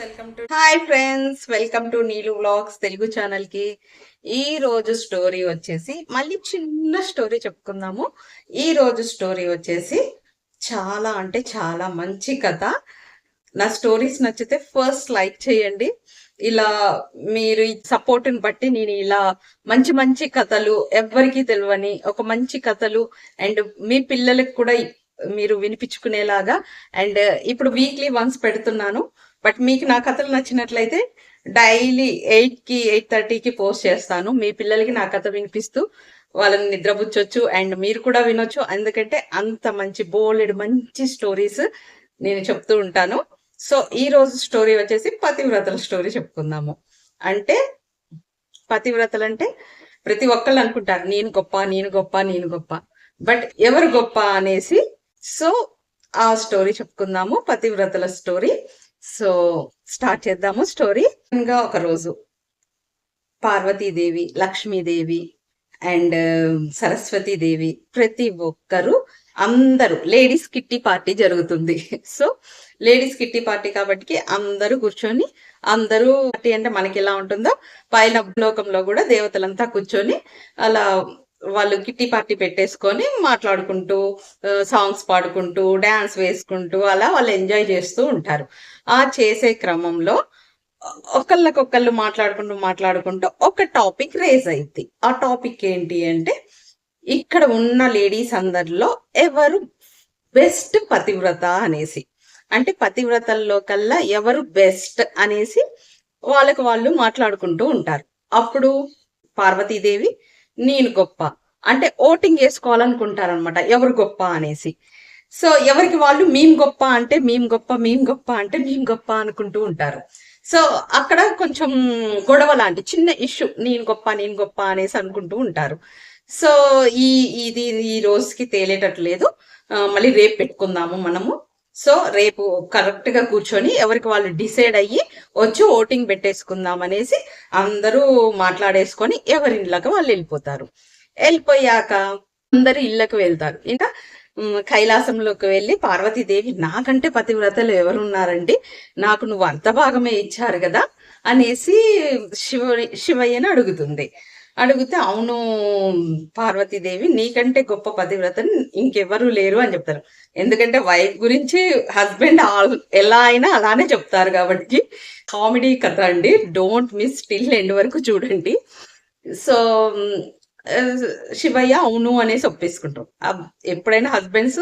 Welcome to hi friends welcome to Neelu vlogs Telugu ఛానల్కి. ఈ రోజు స్టోరీ వచ్చేసి మళ్ళీ చిన్న స్టోరీ చెప్పుకుందాము. ఈ రోజు స్టోరీ వచ్చేసి చాలా అంటే చాలా మంచి కథ. నా స్టోరీస్ నచ్చితే ఫస్ట్ లైక్ చేయండి. ఇలా మీరు సపోర్ట్ని బట్టి నేను ఇలా మంచి మంచి కథలు ఎవ్వరికి తెలియని ఒక మంచి కథలు అండ్ మీ పిల్లలకు కూడా మీరు వినిపించుకునేలాగా. అండ్ ఇప్పుడు వీక్లీ వన్స్ పెడుతున్నాను. బట్ మీకు నా కథలు నచ్చినట్లయితే డైలీ ఎయిట్కి ఎయిట్ థర్టీకి పోస్ట్ చేస్తాను. మీ పిల్లలకి నా కథ వినిపిస్తూ వాళ్ళని నిద్రపుచ్చొచ్చు అండ్ మీరు కూడా వినొచ్చు. ఎందుకంటే అంత మంచి బోలెడ్ మంచి స్టోరీస్ నేను చెప్తూ ఉంటాను. సో ఈ రోజు స్టోరీ వచ్చేసి పతివ్రతల స్టోరీ చెప్పుకుందాము. అంటే పతివ్రతలు అంటే ప్రతి ఒక్కళ్ళు అనుకుంటారు నేను గొప్ప నేను గొప్ప నేను గొప్ప. బట్ ఎవరు గొప్ప అనేసి సో ఆ స్టోరీ చెప్పుకుందాము. పతివ్రతల స్టోరీ. సో స్టార్ట్ చేద్దాము స్టోరీ. ఇంకా ఒక రోజు పార్వతీదేవి లక్ష్మీదేవి అండ్ um, సరస్వతీదేవి ప్రతి ఒక్కరు అందరూ లేడీస్ కిట్టి పార్టీ జరుగుతుంది. సో లేడీస్ కిట్టి పార్టీ కాబట్టి అందరూ కూర్చొని అందరూ పార్టీ అంటే మనకి ఎలా ఉంటుందో పైన లోకంలో కూడా దేవతలంతా కూర్చొని అలా వాళ్ళు కిట్టి పార్టీ పెట్టేసుకొని మాట్లాడుకుంటూ సాంగ్స్ పాడుకుంటూ డాన్స్ వేసుకుంటూ అలా వాళ్ళు ఎంజాయ్ చేస్తూ ఉంటారు. ఆ చేసే క్రమంలో ఒకళ్ళకొకళ్ళు మాట్లాడుకుంటూ మాట్లాడుకుంటూ ఒక టాపిక్ రేజ్ అయింది ఆ టాపిక్ ఏంటి అంటే ఇక్కడ ఉన్న లేడీస్ అందరిలో ఎవరు బెస్ట్ పతివ్రత అనేసి. అంటే పతివ్రతల్లో కల్లా ఎవరు బెస్ట్ అనేసి వాళ్ళకు వాళ్ళు మాట్లాడుకుంటూ ఉంటారు. అప్పుడు పార్వతీదేవి నేను గొప్ప. అంటే ఓటింగ్ వేసుకోవాలనుకుంటారనమాట ఎవరు గొప్ప అనేసి. సో ఎవరికి వాళ్ళు మేము గొప్ప అంటే మేము గొప్ప మేము గొప్ప అంటే మేము గొప్ప అనుకుంటూ ఉంటారు. సో అక్కడ కొంచెం గొడవ లాంటి చిన్న ఇష్యూ నేను గొప్ప నేను గొప్ప అనేసి అనుకుంటూ ఉంటారు. సో ఈ ఇది ఈ రోజుకి తేలేటట్లేదు మళ్ళీ రేపు పెట్టుకుందాము మనము. సో రేపు కరెక్ట్గా కూర్చొని ఎవరికి వాళ్ళు డిసైడ్ అయ్యి వచ్చి ఓటింగ్ పెట్టేసుకుందాం అనేసి అందరూ మాట్లాడేసుకొని ఎవరి ఇళ్ళకి వాళ్ళు వెళ్ళిపోతారు. వెళ్ళిపోయాక అందరు ఇళ్ళకి వెళ్తారు. ఇంకా కైలాసంలోకి వెళ్ళి పార్వతీదేవి నాకంటే పతివ్రతలు ఎవరున్నారండి? నాకు నువ్వు అంత భాగమే ఇచ్చారు కదా? అనేసి శివ శివయ్యని అడుగుతుంది. అడిగితే అవును పార్వతీదేవి నీకంటే గొప్ప పతివ్రతని ఇంకెవరు లేరు అని చెప్తారు. ఎందుకంటే వైఫ్ గురించి హస్బెండ్ ఎలా అయినా అలానే చెప్తారు కాబట్టి కామెడీ కథ అండి. డోంట్ మిస్ స్టిల్ ఎండ్ వరకు చూడండి. సో uh, శివయ్య అవును అనేసి ఒప్పేసుకుంటాం. ఎప్పుడైనా హస్బెండ్స్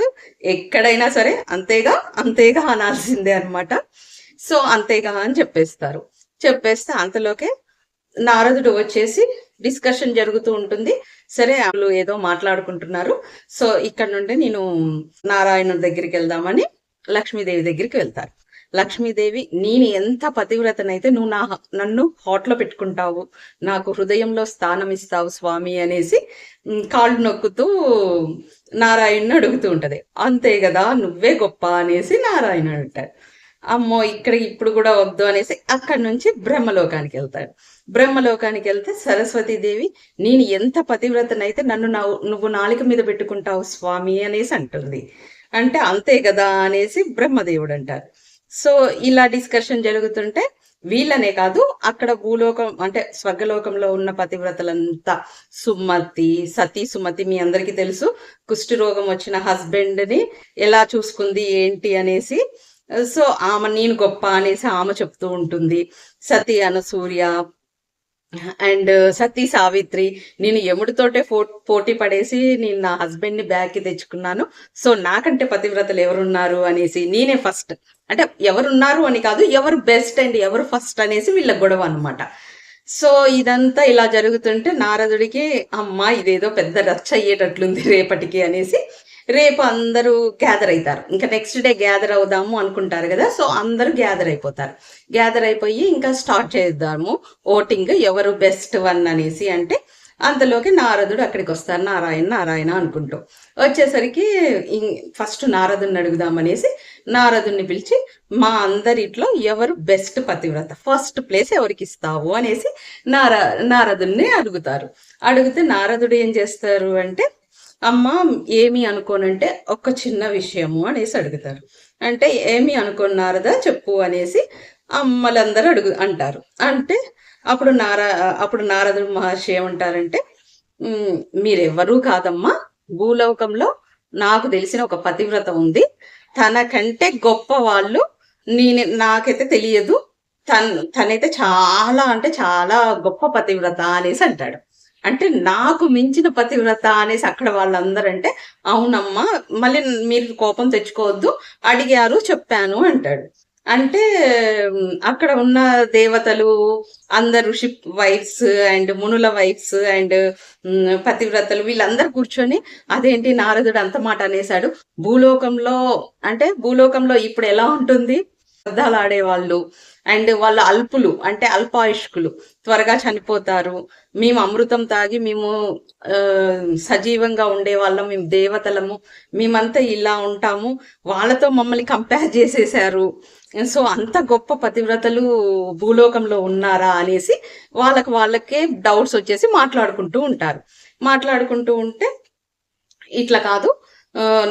ఎక్కడైనా సరే అంతేగా అంతేగా అనాల్సిందే అనమాట సో అంతేగా అని చెప్పేస్తారు. చెప్పేస్తే అంతలోకే నారదుడు వచ్చేసి డిస్కషన్ జరుగుతూ ఉంటుంది. సరే వాళ్ళు ఏదో మాట్లాడుకుంటున్నారు. సో ఇక్కడ నుండి నేను నారాయణుడి దగ్గరికి వెళ్దామని లక్ష్మీదేవి దగ్గరికి వెళ్తారు లక్ష్మీదేవి నేను ఎంత పతివ్రతనైతే నువ్వు నా నన్ను హాట్లో పెట్టుకుంటావు నాకు హృదయంలో స్థానం ఇస్తావు స్వామి అనేసి కాళ్ళు నొక్కుతూ నారాయణ్ని అడుగుతూ ఉంటది. అంతే కదా నువ్వే గొప్ప అనేసి నారాయణ అంటారు అమ్మో ఇక్కడ ఇప్పుడు కూడా వద్దు అనేసి అక్కడి నుంచి బ్రహ్మలోకానికి వెళ్తాడు. బ్రహ్మలోకానికి వెళ్తే సరస్వతీదేవి నేను ఎంత పతివ్రతనైతే నన్ను నువ్వు నాలిక మీద పెట్టుకుంటావు స్వామి అనేసి అంటుంది. అంటే అంతే కదా అనేసి బ్రహ్మదేవుడు అంటారు. సో ఇలా డిస్కషన్ జరుగుతుంటే వీళ్ళనే కాదు అక్కడ భూలోకం అంటే స్వర్గలోకంలో ఉన్న పతివ్రతలంతా సుమతి సతీ సుమతి మీ అందరికీ తెలుసు కుష్టి రోగం వచ్చిన హస్బెండ్ని ఎలా చూసుకుంది ఏంటి అనేసి. సో ఆమె నేను గొప్ప అనేసి ఆమె చెప్తూ ఉంటుంది. సతీ అనసూర్య అండ్ సతీ సావిత్రి నేను యముడితోటే పో పోటీ పడేసి నేను నా హస్బెండ్ని బ్యాగ్కి తెచ్చుకున్నాను. సో నాకంటే పతివ్రతలు ఎవరున్నారు అనేసి నేనే ఫస్ట్. అంటే ఎవరున్నారు అని కాదు ఎవరు బెస్ట్ అండ్ ఎవరు ఫస్ట్ అనేసి వీళ్ళ గొడవ అనమాట సో ఇదంతా ఇలా జరుగుతుంటే నారదుడికి అమ్మ ఇదేదో పెద్ద రచ్చ అయ్యేటట్లుంది రేపటికి అనేసి రేపు అందరూ గ్యాదర్ అవుతారు. ఇంకా నెక్స్ట్ డే గ్యాదర్ అవుదాము అనుకుంటారు కదా సో అందరూ గ్యాదర్ అయిపోతారు. గ్యాదర్ అయిపోయి ఇంకా స్టార్ట్ చేద్దాము. ఓటింగ్ ఎవరు బెస్ట్ వన్ అనేసి అంటే అంతలోకి నారదుడు అక్కడికి వస్తారు. నారాయణ నారాయణ అనుకుంటూ. వచ్చేసరికి ఫస్ట్ నారదుని అడుగుదామనేసి నారదుని పిలిచి మా అందరిట్లో ఎవరు బెస్ట్ పతివ్రత? ఫస్ట్ ప్లేస్ ఎవరికి ఇస్తావు? అనేసి నార నారదుని అడుగుతారు. అడిగితే నారదుడు ఏం చేస్తారు అంటే అమ్మ ఏమి అనుకోనంటే ఒక చిన్న విషయము అనేసి అడుగుతారు. అంటే ఏమి అనుకున్నారదా చెప్పు అనేసి అమ్మలందరూ అడుగు అంటారు. అంటే అప్పుడు నారా అప్పుడు నారదుడు మహర్షి ఏమంటారంటే "ఉమ్, మీరెవ్వరూ కాదమ్మా. భూలోకంలో నాకు తెలిసిన ఒక పతివ్రత ఉంది. తనకంటే గొప్ప వాళ్ళు నేను నాకైతే తెలియదు. తను తనైతే చాలా అంటే చాలా గొప్ప పతివ్రత అనేసి అంటాడు. అంటే నాకు మించిన పతివ్రత అనేసి అక్కడ వాళ్ళందరూ అంటే అవునమ్మా మళ్ళీ మీరు కోపం తెచ్చుకోవద్దు అడిగారు చెప్పాను అంటాడు. అంటే అక్కడ ఉన్న దేవతలు అందరు షిప్ వైఫ్స్ అండ్ మునుల వైఫ్స్ అండ్ పతివ్రతలు వీళ్ళందరూ కూర్చొని అదేంటి నారదుడు అంత మాట అనేసాడు భూలోకంలో అంటే భూలోకంలో ఇప్పుడు ఎలా ఉంటుంది? అర్థాలు ఆడేవాళ్ళు అండ్ వాళ్ళ అల్పులు అంటే అల్పాయుష్కులు త్వరగా చనిపోతారు మేము అమృతం తాగి మేము సజీవంగా ఉండే వాళ్ళం మేము దేవతలము మేమంతా ఇలా ఉంటాము. వాళ్ళతో మమ్మల్ని కంపేర్ చేసేసారు సో అంత గొప్ప పతివ్రతలు భూలోకంలో ఉన్నారా అనేసి వాళ్ళకి వాళ్ళకే డౌట్స్ వచ్చేసి మాట్లాడుకుంటూ ఉంటారు. మాట్లాడుకుంటూ ఉంటే ఇట్లా కాదు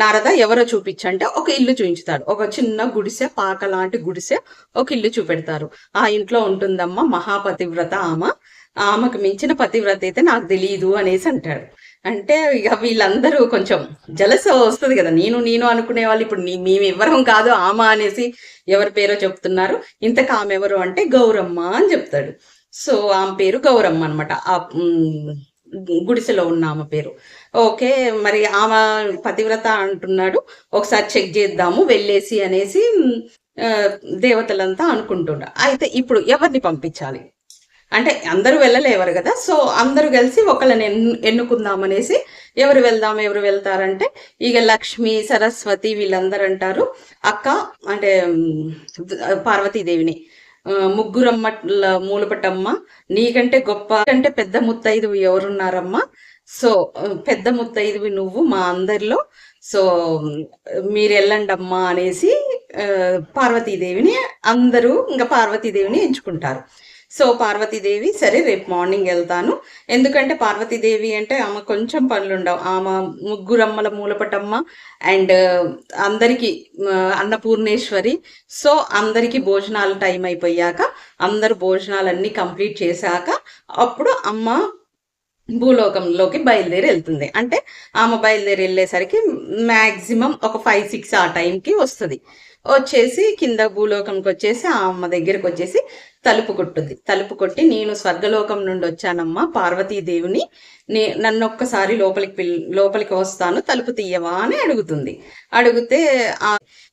నారద ఎవరో చూపించంటే ఒక ఇల్లు చూపించుతాడు ఒక చిన్న గుడిసె పాక లాంటి గుడిసె ఒక ఇల్లు చూపెడతారు. ఆ ఇంట్లో ఉంటుందమ్మా మహాపతివ్రత ఆమె. ఆమెకు మించిన పతివ్రత అయితే నాకు తెలియదు అనేసి అంటాడు. అంటే ఇక వీళ్ళందరూ కొంచెం జలస వస్తుంది కదా. నేను నేను అనుకునే వాళ్ళు ఇప్పుడు మేము ఎవరం కాదు ఆమె అనేసి ఎవరి పేరో చెప్తున్నారు. ఇంతకు ఆమె ఎవరు అంటే గౌరమ్మ అని చెప్తాడు. సో ఆమె పేరు గౌరమ్మ అనమాట ఆ గుడిసెలో ఉన్న ఆమె పేరు. ఓకే మరి ఆమె పతివ్రత అంటున్నాడు. ఒకసారి చెక్ చేద్దాము వెళ్ళేసి అనేసి దేవతలంతా అనుకుంటున్నారు అయితే ఇప్పుడు ఎవరిని పంపించాలి? అంటే అందరూ వెళ్ళలేవరు కదా. సో అందరూ కలిసి ఒకళ్ళని ఎన్ను ఎన్నుకుందాం అనేసి ఎవరు వెళ్దాం ఎవరు వెళ్తారంటే ఇక లక్ష్మి సరస్వతి వీళ్ళందరూ అంటారు అక్క అంటే పార్వతీదేవిని. ముగ్గురమ్మ మూలపటమ్మ. నీకంటే గొప్ప కంటే పెద్ద ముత్తైదువు ఎవరున్నారమ్మా? సో పెద్ద ముత్తైదువి నువ్వు మా అందరిలో. సో మీరు వెళ్ళండమ్మా అనేసి పార్వతీదేవిని అందరూ ఇంకా పార్వతీదేవిని ఎంచుకుంటారు. సో పార్వతీదేవి సరే రేపు మార్నింగ్ వెళ్తాను. ఎందుకంటే పార్వతీదేవి అంటే ఆమె కొంచెం పనులు ఉండవు ఆమె ముగ్గురమ్మల మూలపటమ్మ అండ్ అందరికి అన్నపూర్ణేశ్వరి. సో అందరికీ భోజనాలు టైం అయిపోయాక అందరు భోజనాలన్నీ కంప్లీట్ చేశాక అప్పుడు అమ్మ భూలోకంలోకి బయలుదేరి వెళ్తుంది. అంటే ఆమె బయలుదేరి వెళ్ళేసరికి మ్యాక్సిమం ఒక ఫైవ్ సిక్స్ ఆ టైంకి వస్తుంది. వచ్చేసి కింద భూలోకంకి వచ్చేసి ఆ అమ్మ దగ్గరికి వచ్చేసి తలుపు కొట్టుది తలుపు కొట్టి నేను స్వర్గలోకం నుండి వచ్చానమ్మా పార్వతీదేవిని. నే నన్ను ఒక్కసారి లోపలికి పిల్ లోపలికి వస్తాను తలుపు తీయవా అని అడుగుతుంది. అడిగితే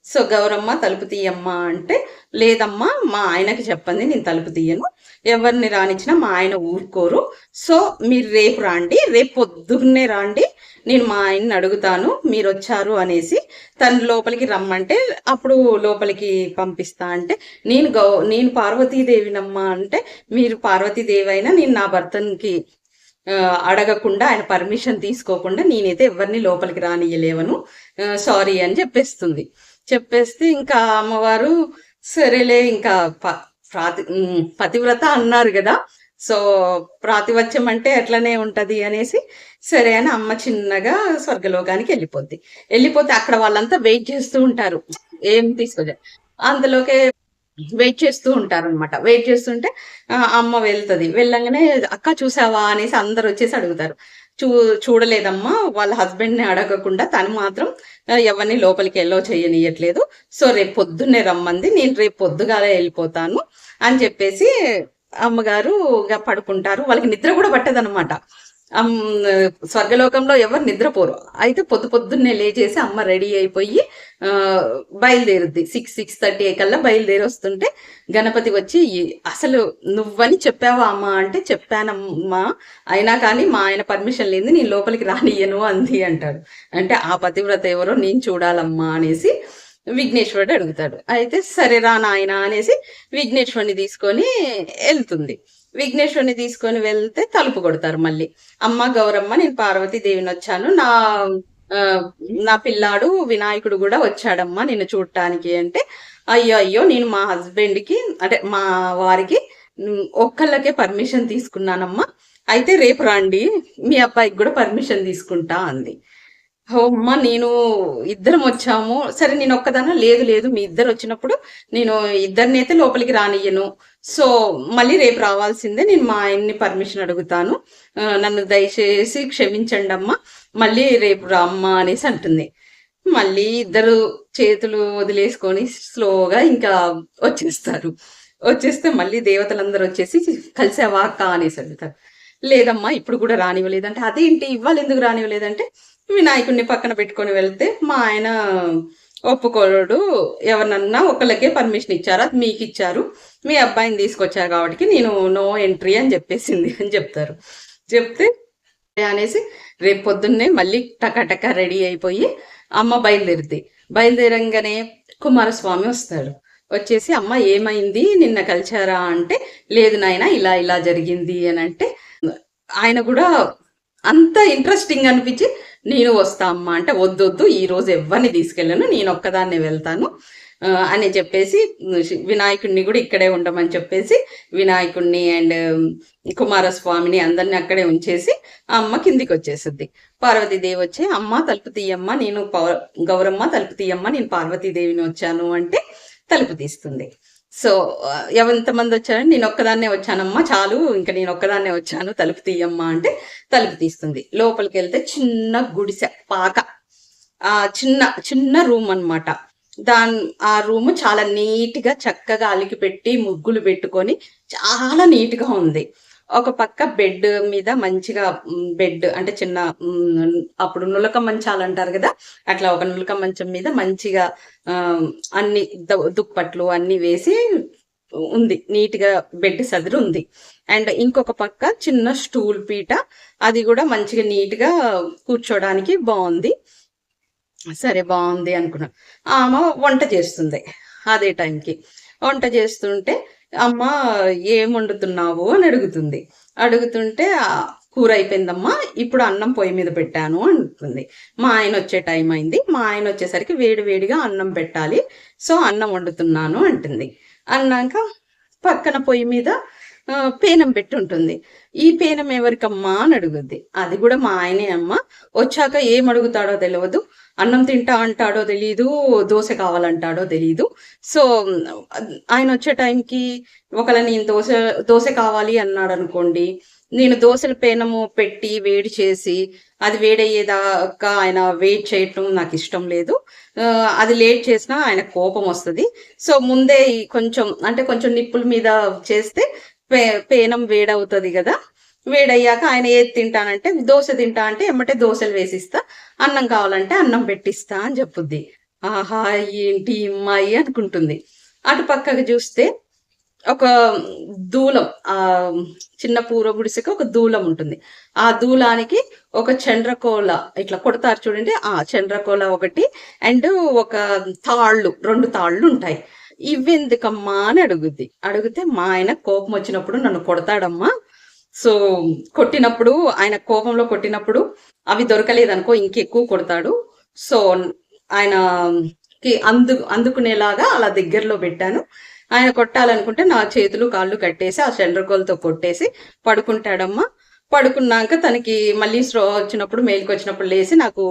సో గౌరమ్మ తలుపు తీయమ్మా అంటే లేదమ్మా మా ఆయనకి చెప్పండి నేను తలుపు తీయను. ఎవరిని రానిచ్చినా మా ఆయన ఊరుకోరు. సో మీరు రేపు రాండి రేపు పొద్దున్నే రాండి నేను మా ఆయన్ని అడుగుతాను మీరు వచ్చారు అనేసి తను లోపలికి రమ్మంటే అప్పుడు లోపలికి పంపిస్తా అంటే నేను గౌ నేను పార్వతీదేవినమ్మా అంటే మీరు పార్వతీదేవి అయినా నేను నా భర్తనికి అడగకుండా ఆయన పర్మిషన్ తీసుకోకుండా నేనైతే ఎవరిని లోపలికి రానియలేవను సారీ అని చెప్పేస్తుంది. చెప్పేస్తే ఇంకా అమ్మవారు సరేలే ఇంకా ప- ప్రాతి పతివ్రత అన్నారు కదా. సో ప్రాతివత్యం అంటే ఎట్లనే ఉంటది అనేసి సరే అని అమ్మ చిన్నగా స్వర్గలోకానికి వెళ్ళిపోద్ది. వెళ్ళిపోతే అక్కడ వాళ్ళంతా వెయిట్ చేస్తూ ఉంటారు. ఏం తీసుకోలే. అందులోకే వెయిట్ చేస్తూ ఉంటారు అనమాట వెయిట్ చేస్తుంటే అమ్మ వెళ్తది. వెళ్ళంగానే అక్క చూసావా? అనేసి అందరు వచ్చేసి అడుగుతారు. చూ చూడలేదమ్మా. వాళ్ళ హస్బెండ్ని అడగకుండా తను మాత్రం ఎవరిని లోపలికి ఎల్లో చేయనియట్లేదు. సో రేపు పొద్దున్నే రమ్మంది. నేను రేపు పొద్దుగాలే వెళ్ళిపోతాను. అని చెప్పేసి అమ్మగారు పడుకుంటారు. వాళ్ళకి నిద్ర కూడా పట్టదనమాట స్వర్గలోకంలో ఎవరు నిద్రపోరు. అయితే పొద్దు పొద్దున్నే లేచేసి అమ్మ రెడీ అయిపోయి బయలుదేరుద్ది. సిక్స్ సిక్స్ థర్టీ కల్లా బయలుదేరి వస్తుంటే గణపతి వచ్చి అసలు నువ్వని చెప్పావా అమ్మా? అంటే చెప్పానమ్మా. అయినా కానీ మా ఆయన పర్మిషన్ లేని నేను లోపలికి రానియను అంది అంటాడు. అంటే ఆ పతివ్రత ఎవరో నేను చూడాలమ్మా అనేసి విఘ్నేశ్వరుడు అడుగుతాడు. అయితే సరే రా నాయన అనేసి విఘ్నేశ్వరుని తీసుకొని వెళ్తుంది. విఘ్నేశ్వరుని తీసుకొని వెళ్తే తలుపు కొడతారు మళ్ళీ. అమ్మ గౌరమ్మ నేను పార్వతీదేవిని వచ్చాను. నా నా పిల్లాడు వినాయకుడు కూడా వచ్చాడమ్మా నిన్ను చూడటానికి అంటే అయ్యో అయ్యో నేను మా హస్బెండ్కి అంటే మా వారికి ఒక్కళ్ళకే పర్మిషన్ తీసుకున్నానమ్మా. అయితే రేపు రండి మీ అబ్బాయికి కూడా పర్మిషన్ తీసుకుంటా అంది. ఓ అమ్మ నేను ఇద్దరం వచ్చాము. సరే నేను ఒక్కదాన? లేదు లేదు మీ ఇద్దరు వచ్చినప్పుడు నేను ఇద్దరిని అయితే లోపలికి రానియ్యను. సో మళ్ళీ రేపు రావాల్సిందే నేను మా ఆయన్ని పర్మిషన్ అడుగుతాను. నన్ను దయచేసి క్షమించండి అమ్మ మళ్ళీ రేపు రామ్మ అనేసి అంటుంది. మళ్ళీ ఇద్దరు చేతులు వదిలేసుకొని స్లోగా ఇంకా వచ్చేస్తారు. వచ్చేస్తే మళ్ళీ దేవతలందరూ వచ్చేసి కలిసావా అక్క అనేసి అడుగుతారు లేదమ్మా ఇప్పుడు కూడా రానివ్వలేదంటే అదేంటి ఇవ్వాలి ఎందుకు రానివ్వలేదంటే వినాయకుడిని పక్కన పెట్టుకొని వెళ్తే మా ఆయన ఒప్పుకోడు ఎవరినన్నా ఒకళ్ళకే పర్మిషన్ ఇచ్చారు? అది మీకు ఇచ్చారు మీ అబ్బాయిని తీసుకొచ్చారు కాబట్టి నేను నో ఎంట్రీ అని చెప్పేసింది అని చెప్తారు. చెప్తే అనేసి రేపు పొద్దున్నే మళ్ళీ టకాటక రెడీ అయిపోయి అమ్మ బయలుదేరిద్ది. బయలుదేరంగానే కుమారస్వామి వస్తాడు. వచ్చేసి అమ్మ ఏమైంది? నిన్న కలిచారా అంటే లేదు నాయన ఇలా ఇలా జరిగింది అని అంటే ఆయన కూడా అంత ఇంట్రెస్టింగ్ అనిపించి నేను వస్తా అమ్మా అంటే వద్దొద్దు ఈ రోజు ఎవరిని తీసుకెళ్ళను నేను ఒక్కదాన్నే వెళ్తాను అని చెప్పేసి వినాయకుడిని కూడా ఇక్కడే ఉండమని చెప్పేసి వినాయకుడిని అండ్ కుమారస్వామిని అందరిని అక్కడే ఉంచేసి ఆ అమ్మ కిందికి వచ్చేస్తుంది పార్వతీదేవి వచ్చి అమ్మ తలుపు తీయమ్మ నేను పౌ- గౌరమ్మ తలుపు తీయమ్మ నేను పార్వతీదేవిని వచ్చాను అంటే తలుపు తీస్తుంది. సో ఎంతమంది వచ్చారని నేను ఒక్కదాన్నే వచ్చానమ్మా చాలు ఇంకా నేను ఒక్కదాన్నే వచ్చాను తలుపు తీయమ్మా అంటే తలుపు తీస్తుంది. లోపలికి వెళ్తే చిన్న గుడిసె పాక. ఆ చిన్న చిన్న రూమ్ అన్నమాట. దాని ఆ రూమ్ చాలా నీట్గా చక్కగా అలికి పెట్టి ముగ్గులు పెట్టుకొని చాలా నీట్గా ఉంది. ఒక పక్క బెడ్ మీద మంచిగా బెడ్ అంటే చిన్న అప్పుడు నులక మంచాలు అంటారు కదా అట్లా ఒక నులక మంచం మీద మంచిగా అన్ని దుప్పట్లు అన్ని వేసి ఉంది నీట్గా బెడ్ సదురు ఉంది. అండ్ ఇంకొక పక్క చిన్న స్టూల్ పీట అది కూడా మంచిగా నీట్గా కూర్చోడానికి బాగుంది. సరే బాగుంది అనుకున్నా. ఆమె వంట చేస్తుంది అదే టైంకి. వంట చేస్తుంటే అమ్మ ఏం వండుతున్నావు? అని అడుగుతుంది. అడుగుతుంటే కూర అయిపోయిందమ్మా ఇప్పుడు అన్నం పొయ్యి మీద పెట్టాను అంటుంది. మా ఆయన వచ్చే టైం అయింది. మా ఆయన వచ్చేసరికి వేడి వేడిగా అన్నం పెట్టాలి. సో అన్నం వండుతున్నాను అంటుంది. అన్నాక పక్కన పొయ్యి మీద పేనం పెట్టి ఉంటుంది. ఈ పేనం ఎవరికమ్మా? అని అడుగుద్ది. అది కూడా మా ఆయనే అమ్మ. వచ్చాక ఏం అడుగుతాడో తెలియదు అన్నం తింటా అంటాడో తెలియదు దోశ కావాలంటాడో తెలియదు సో ఆయన వచ్చే టైంకి ఒకవేళ నేను దోశ దోశ కావాలి అన్నాడు అనుకోండి నేను దోశల పేనము పెట్టి వేడి చేసి అది వేడయ్యేదాకా ఆయన వెయిట్ చేయటం నాకు ఇష్టం లేదు. అది లేట్ చేసినా ఆయన కోపం వస్తుంది. సో ముందే కొంచెం అంటే కొంచెం నిప్పుల మీద చేస్తే పే పేనం వేడవుతుంది కదా. వేడయ్యాక ఆయన ఏది తింటానంటే దోశ తింటా అంటే ఎమ్మటే దోశలు వేసిస్తా. అన్నం కావాలంటే అన్నం పెట్టిస్తా అని చెప్పుద్ది. ఆహా ఏంటి అమ్మాయి అనుకుంటుంది. అటు పక్కకు చూస్తే ఒక దూలం ఆ చిన్న పూర్వ గుడిసెకి ఒక దూలం ఉంటుంది. ఆ దూలానికి ఒక చండ్రకోల ఇట్లా కొడతారు చూడండి. ఆ చండ్రకోల ఒకటి అండ్ ఒక తాళ్ళు రెండు తాళ్ళు ఉంటాయి. ఇవెందుకమ్మా అని అడుగుద్ది. అడిగితే మా ఆయన కోపం వచ్చినప్పుడు నన్ను కొడతాడమ్మా. సో కొట్టినప్పుడు ఆయన కోపంలో కొట్టినప్పుడు అవి దొరకలేదనుకో ఇంకెక్కువ కొడతాడు. సో ఆయనకి అందు అందుకునేలాగా అలా దగ్గరలో పెట్టాను. ఆయన కొట్టాలనుకుంటే నా చేతులు కాళ్ళు కట్టేసి ఆ చండ్రకోలతో కొట్టేసి పడుకుంటాడమ్మా. పడుకున్నాక తనకి మళ్ళీ స్లో వచ్చినప్పుడు మేలుకి వచ్చినప్పుడు లేచి నాకు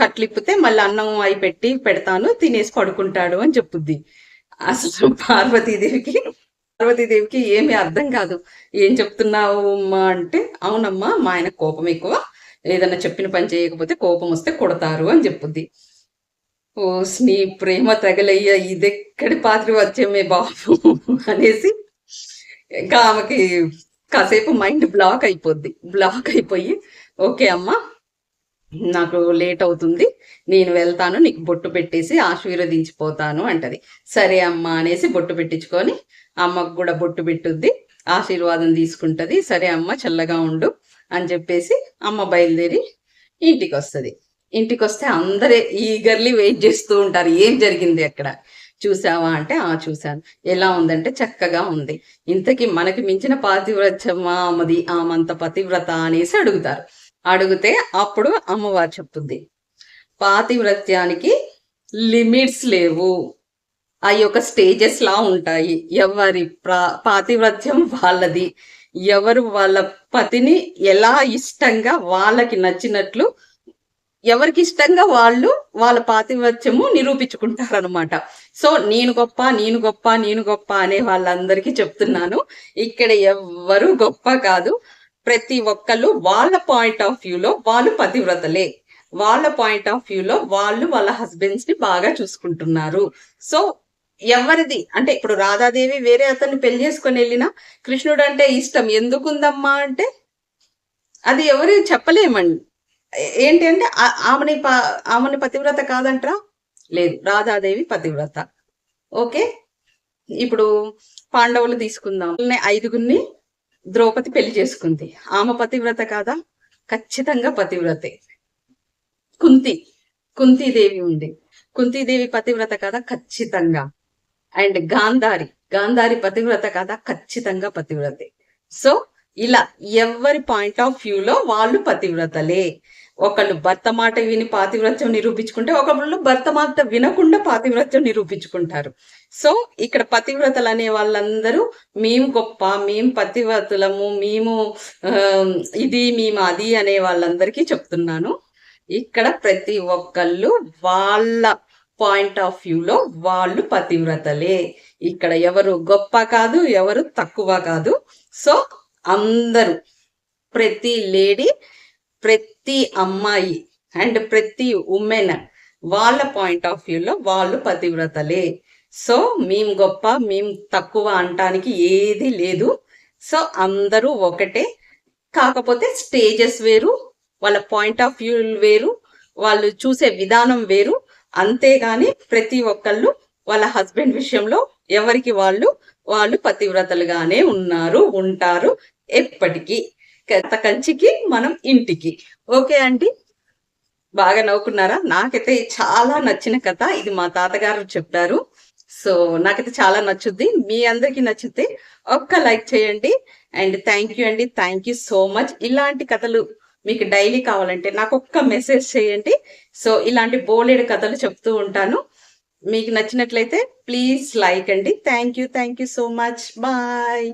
కట్లిప్పితే మళ్ళీ అన్నం అయి పెట్టి పెడతాను తినేసి పడుకుంటాడు అని చెప్పుద్ది అసలు పార్వతీదేవికి పార్వతీదేవికి ఏమీ అర్థం కాదు. ఏం చెప్తున్నావు అమ్మా అంటే అవునమ్మా మా ఆయన కోపం ఎక్కువ. ఏదైనా చెప్పిన పని చేయకపోతే కోపం వస్తే కొడతారు అని చెప్పుద్ది. ఓ నీ ప్రేమ తగలయ్యా ఇదెక్కడి పాత్ర వచ్చేమే బాబు అనేసి ఇంకా ఆమెకి కాసేపు మైండ్ బ్లాక్ అయిపోద్ది. బ్లాక్ అయిపోయి ఓకే అమ్మా నాకు లేట్ అవుతుంది నేను వెళ్తాను నీకు బొట్టు పెట్టేసి ఆశీర్వదించిపోతాను అంటది. సరే అమ్మా అనేసి బొట్టు పెట్టించుకొని అమ్మకు కూడా బొట్టు పెట్టుద్ది ఆశీర్వాదం తీసుకుంటది. సరే అమ్మ చల్లగా ఉండు అని చెప్పేసి అమ్మ బయలుదేరి ఇంటికి వస్తుంది ఇంటికి వస్తే అందరే ఈగర్లీ వెయిట్ చేస్తూ ఉంటారు. ఏం జరిగింది అక్కడ? చూసావా అంటే ఆ చూశాను. ఎలా ఉందంటే చక్కగా ఉంది. ఇంతకీ మనకి మించిన పాతివ్రత్యమా అమ్మది ఆమంత పతివ్రత అనేసి అడుగుతారు. అడిగితే అప్పుడు అమ్మవారు చెప్తుంది. పాతివ్రత్యానికి లిమిట్స్ లేవు. ఆ యొక్క స్టేజెస్ లా ఉంటాయి. ఎవరి ప్రా పాతివ్రత్యం వాళ్ళది. ఎవరు వాళ్ళ పతిని ఎలా ఇష్టంగా వాళ్ళకి నచ్చినట్లు ఎవరికి ఇష్టంగా వాళ్ళు వాళ్ళ పాతివత్యము నిరూపించుకుంటారు అనమాట సో నేను గొప్ప నేను గొప్ప నేను గొప్ప అనే వాళ్ళందరికీ చెప్తున్నాను. ఇక్కడ ఎవ్వరు గొప్ప కాదు. ప్రతి ఒక్కళ్ళు వాళ్ళ పాయింట్ ఆఫ్ వ్యూలో వాళ్ళు పతివ్రతలే. వాళ్ళ పాయింట్ ఆఫ్ వ్యూలో వాళ్ళు వాళ్ళ హస్బెండ్స్ని బాగా చూసుకుంటున్నారు. సో ఎవరిది? అంటే ఇప్పుడు రాధాదేవి వేరే అతన్ని పెళ్ళి చేసుకొని వెళ్ళినా కృష్ణుడు అంటే ఇష్టం. ఎందుకుందమ్మా అంటే అది ఎవరు చెప్పలేమండి. ఏంటి అంటే ఆమెని ఆమెని పతివ్రత కాదంటరా? లేదు రాధాదేవి పతివ్రత. ఓకే? ఇప్పుడు పాండవులు తీసుకుందాం. ఐదుగురిని ద్రౌపది పెళ్ళి చేసుకుంది. ఆమె పతివ్రత కాదా? ఖచ్చితంగా పతివ్రతే. కుంతి కుంతీదేవి ఉంది. కుంతీదేవి పతివ్రత కదా? ఖచ్చితంగా. అండ్ గాంధారి. గాంధారి పతివ్రత కథ ఖచ్చితంగా పతివ్రతే. సో ఇలా ఎవరి పాయింట్ ఆఫ్ వ్యూలో వాళ్ళు పతివ్రతలే. ఒకళ్ళు భర్త మాట విని పాతివ్రత్యం నిరూపించుకుంటే ఒకళ్ళు భర్త మాట వినకుండా పాతివ్రత్యం నిరూపించుకుంటారు. సో ఇక్కడ పతివ్రతలు అనే వాళ్ళందరూ మేము గొప్ప మేము పతివ్రతులము మేము ఇది మేము అది అనే వాళ్ళందరికీ చెప్తున్నాను. ఇక్కడ ప్రతి ఒక్కళ్ళు వాళ్ళ పాయింట్ ఆఫ్ వ్యూలో వాళ్ళు పతివ్రతలే. ఇక్కడ ఎవరు గొప్ప కాదు ఎవరు తక్కువ కాదు. సో అందరూ ప్రతి లేడీ ప్రతి అమ్మాయి అండ్ ప్రతి ఉమెన్ వాళ్ళ పాయింట్ ఆఫ్ వ్యూలో వాళ్ళు పతివ్రతలే. సో మేము గొప్ప మేము తక్కువ అనటానికి ఏది లేదు. సో అందరూ ఒకటే. కాకపోతే స్టేజెస్ వేరు వాళ్ళ పాయింట్ ఆఫ్ వ్యూ వేరు వాళ్ళు చూసే విధానం వేరు. అంతేగాని ప్రతి ఒక్కళ్ళు వాళ్ళ హస్బెండ్ విషయంలో ఎవరికి వాళ్ళు వాళ్ళు పతివ్రతలుగానే ఉన్నారు ఉంటారు ఎప్పటికీ. కథ కంచికి మనం ఇంటికి. ఓకే అండి? బాగా నవ్వుకున్నారా? నాకైతే చాలా నచ్చిన కథ. ఇది మా తాతగారు చెప్పారు. సో నాకైతే చాలా నచ్చుద్ది. మీ అందరికీ నచ్చితే ఒక్క లైక్ చేయండి. అండ్ థ్యాంక్ యూ అండి. Thank you so much. ఇలాంటి కథలు మీకు డైలీ కావాలంటే నాకు ఒక్క మెసేజ్ చేయండి. సో ఇలాంటి బోలెడు కథలు చెప్తూ ఉంటాను. మీకు నచ్చినట్లయితే ప్లీజ్ లైక్ అండి. Thank you thank you so much. Bye.